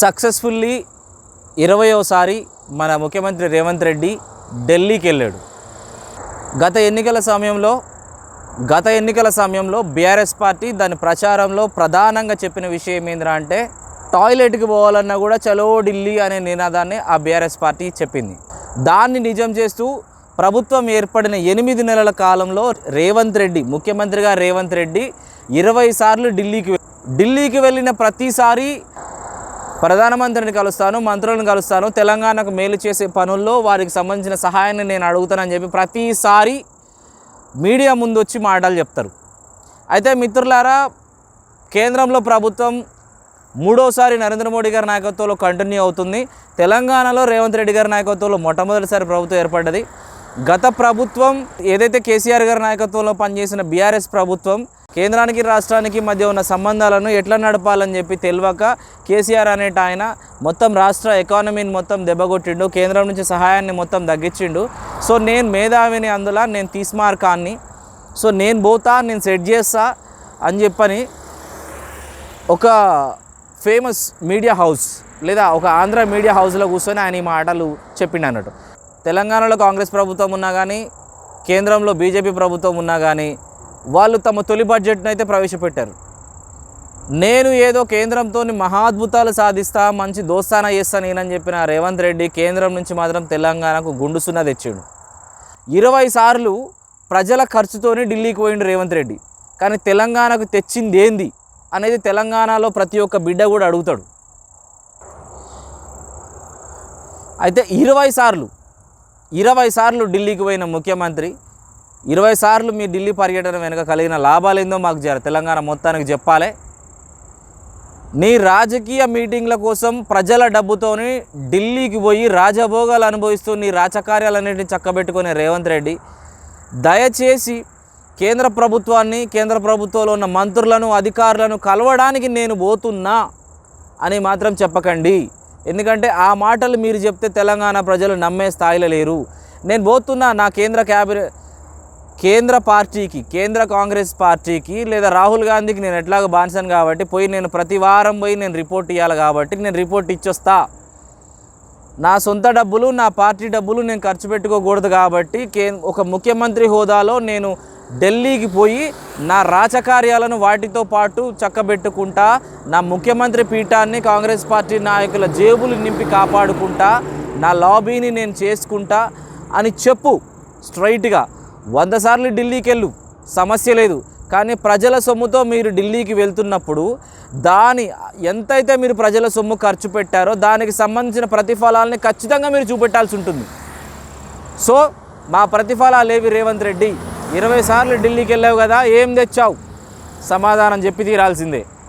Successfully ఇరవయోసారి మన ముఖ్యమంత్రి రేవంత్ రెడ్డి ఢిల్లీకి వెళ్ళాడు గత ఎన్నికల సమయంలో గత ఎన్నికల సమయంలో బీఆర్ఎస్ పార్టీ దాని ప్రచారంలో ప్రధానంగా చెప్పిన విషయం ఏంద్రా అంటే టాయిలెట్కి పోవాలన్నా కూడా చలో ఢిల్లీ అనే నినాదాన్ని ఆ బీఆర్ఎస్ పార్టీ చెప్పింది. దాన్ని నిజం చేస్తూ ప్రభుత్వం ఏర్పడిన ఎనిమిది నెలల కాలంలో రేవంత్ రెడ్డి ముఖ్యమంత్రిగా రేవంత్ రెడ్డి ఇరవై సార్లు ఢిల్లీకి ఢిల్లీకి వెళ్ళిన ప్రతిసారి ప్రధానమంత్రిని కలుస్తాను మంత్రులను కలుస్తాను. తెలంగాణకు మేలు చేసే పనుల్లో వారికి సంబంధించిన సహాయాన్ని నేను అడుగుతానని చెప్పి ప్రతిసారి మీడియా ముందు వచ్చి మాటలు చెప్తారు. అయితే మిత్రులారా కేంద్రంలో ప్రభుత్వం మూడోసారి నరేంద్ర మోడీ గారి నాయకత్వంలో కంటిన్యూ అవుతుంది. తెలంగాణలో రేవంత్ రెడ్డి గారి నాయకత్వంలో మొట్టమొదటిసారి ప్రభుత్వం ఏర్పడ్డది. గత ప్రభుత్వం ఏదైతే కేసీఆర్ గారి నాయకత్వంలో పనిచేసిన బీఆర్ఎస్ ప్రభుత్వం కేంద్రానికి రాష్ట్రానికి మధ్య ఉన్న సంబంధాలను ఎట్లా నడపాలని చెప్పి తెలియక కేసీఆర్ అనేట ఆయన మొత్తం రాష్ట్ర ఎకానమీని మొత్తం దెబ్బగొట్టిండు కేంద్రం నుంచి సహాయాన్ని మొత్తం తగ్గించిండు. సో నేను మేధావిని అందులో నేను తీస్మార్కాన్ని సో నేను పోతా నేను సెట్ చేస్తా అని చెప్పని ఒక ఫేమస్ మీడియా హౌస్ లేదా ఒక ఆంధ్ర మీడియా హౌస్లో కూర్చొని ఆయన ఈ మాటలు చెప్పిండు అన్నట్టు. తెలంగాణలో కాంగ్రెస్ ప్రభుత్వం ఉన్నా కానీ కేంద్రంలో బీజేపీ ప్రభుత్వం ఉన్నా కానీ వాళ్ళు తమ తొలి బడ్జెట్ను అయితే ప్రవేశపెట్టారు. నేను ఏదో కేంద్రంతో మహాద్భుతాలు సాధిస్తా మంచి దోస్తానా చేస్తా నేనని చెప్పిన రేవంత్ రెడ్డి కేంద్రం నుంచి మాత్రం తెలంగాణకు గుండుసున్న తెచ్చాడు. ఇరవై సార్లు ప్రజల ఖర్చుతోనే ఢిల్లీకి పోయిండు రేవంత్ రెడ్డి. కానీ తెలంగాణకు తెచ్చింది ఏంది అనేది తెలంగాణలో ప్రతి ఒక్క బిడ్డ కూడా అడుగుతాడు. అయితే ఇరవై సార్లు ఇరవై సార్లు ఢిల్లీకి పోయిన ముఖ్యమంత్రి ఇరవై సార్లు మీ ఢిల్లీ పర్యటన వెనుక కలిగిన లాభాలు ఏందో మాకు జర తెలంగాణ మొత్తానికి చెప్పాలి. నీ రాజకీయ మీటింగ్ల కోసం ప్రజల డబ్బుతోని ఢిల్లీకి పోయి రాజభోగాలు అనుభవిస్తూ నీ రాజకార్యాలన్నింటినీ చక్కబెట్టుకునే రేవంత్ రెడ్డి దయచేసి కేంద్ర ప్రభుత్వాన్ని కేంద్ర ప్రభుత్వంలో ఉన్న మంత్రులను అధికారులను కలవడానికి నేను పోతున్నా అని మాత్రం చెప్పకండి. ఎందుకంటే ఆ మాటలు మీరు చెప్తే తెలంగాణ ప్రజలు నమ్మే స్థాయిలో లేరు. నేను పోతున్నా నా కేంద్ర క్యాబినెట్ కేంద్ర పార్టీకి కేంద్ర కాంగ్రెస్ పార్టీకి లేదా రాహుల్ గాంధీకి నేను ఎట్లాగో బానిసాను కాబట్టి పోయి నేను ప్రతి వారం పోయి నేను రిపోర్ట్ ఇవ్వాలి కాబట్టి నేను రిపోర్ట్ ఇచ్చొస్తా. నా సొంత డబ్బులు నా పార్టీ డబ్బులు నేను ఖర్చు పెట్టుకోకూడదు కాబట్టి కే ఒక ముఖ్యమంత్రి హోదాలో నేను ఢిల్లీకి పోయి నా రాచకార్యాలను వాటితో పాటు చక్కబెట్టుకుంటా నా ముఖ్యమంత్రి పీఠాన్ని కాంగ్రెస్ పార్టీ నాయకుల జేబులు నింపి కాపాడుకుంటా నా లాబీని నేను చేసుకుంటా అని చెప్పు. స్ట్రైట్గా వంద సార్లు ఢిల్లీకి వెళ్ళు సమస్య లేదు. కానీ ప్రజల సొమ్ముతో మీరు ఢిల్లీకి వెళ్తున్నప్పుడు దాని ఎంతైతే మీరు ప్రజల సొమ్ము ఖర్చు పెట్టారో దానికి సంబంధించిన ప్రతిఫలాలని ఖచ్చితంగా మీరు చూపెట్టాల్సి ఉంటుంది. సో మా ప్రతిఫలాలు ఏవి రేవంత్ రెడ్డి. ఇరవై సార్లు ఢిల్లీకి వెళ్ళావు కదా ఏం తెచ్చావు? సమాధానం చెప్పి తీరాల్సిందే.